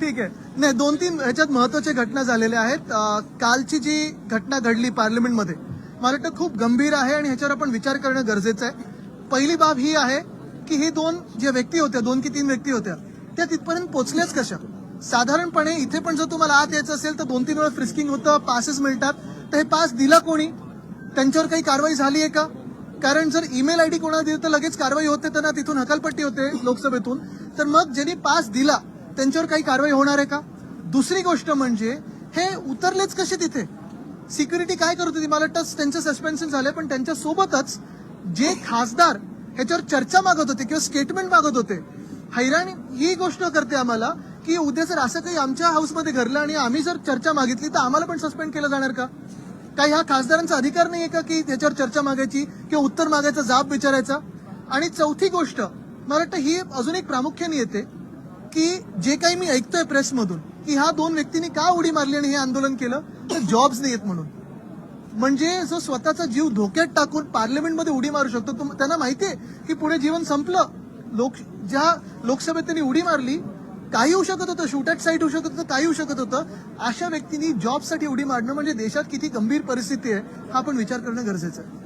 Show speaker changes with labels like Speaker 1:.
Speaker 1: ठीक आहे. नाही दोन तीन ह्याच्यात महत्त्वाच्या घटना झालेल्या आहेत. कालची जी घटना घडली पार्लमेंटमध्ये मला वाटतं खूप गंभीर आहे आणि ह्याच्यावर आपण विचार करणं गरजेचं आहे. पहिली बाब ही आहे की ही दोन ज्या व्यक्ती होत्या दोन की तीन व्यक्ती होत्या त्या तिथपर्यंत पोचल्याच कशा? साधारणपणे इथे पण जर तुम्हाला आत यायचं असेल तर दोन तीन वेळा फ्रिस्किंग होतं पासेस मिळतात. तर हे पास दिला कोणी? त्यांच्यावर काही कारवाई झाली आहे का? कारण जर ईमेल आय डी कोणाला दिली तर लगेच कारवाई होते त्यांना तिथून हकालपट्टी होते लोकसभेतून. तर मग ज्यांनी पास दिला त्यांच्यावर काही कारवाई होणार आहे का? दुसरी गोष्ट म्हणजे हे उतरलेच कसे तिथे? सिक्युरिटी काय करत होती? मला वाटतं त्यांचं सस्पेन्शन झालं पण त्यांच्या सोबतच जे खासदार ह्याच्यावर चर्चा मागत होते किंवा स्टेटमेंट मागत होते हैराणी ही गोष्ट करते आम्हाला की उद्या जर असं काही आमच्या हाऊसमध्ये घडलं आणि आम्ही जर चर्चा मागितली तर आम्हाला पण सस्पेंड केलं जाणार का? काही हा खासदारांचा अधिकार नाहीये का की त्याच्यावर चर्चा मागायची किंवा उत्तर मागायचा जाब विचारायचा? आणि चौथी गोष्ट मला वाटतं ही अजून एक प्रामुख्याने येते की जे काही मी ऐकतोय प्रेसमधून की ह्या दोन व्यक्तींनी का उडी मारली आणि हे आंदोलन केलं तर जॉब्स नाही आहेत म्हणून. म्हणजे जो स्वतःचा जीव धोक्यात टाकून पार्लमेंटमध्ये उडी मारू शकतो त्यांना माहितीये की पुढे जीवन संपलं. लोक ज्या लोकसभेत त्यांनी उडी मारली काही होऊ शकत होतं शूटॅट साईट होऊ शकत होतं काही होऊ शकत होतं अशा व्यक्तींनी जॉबसाठी उडी मारणं म्हणजे देशात किती गंभीर परिस्थिती आहे हा आपण विचार करणं गरजेचं आहे.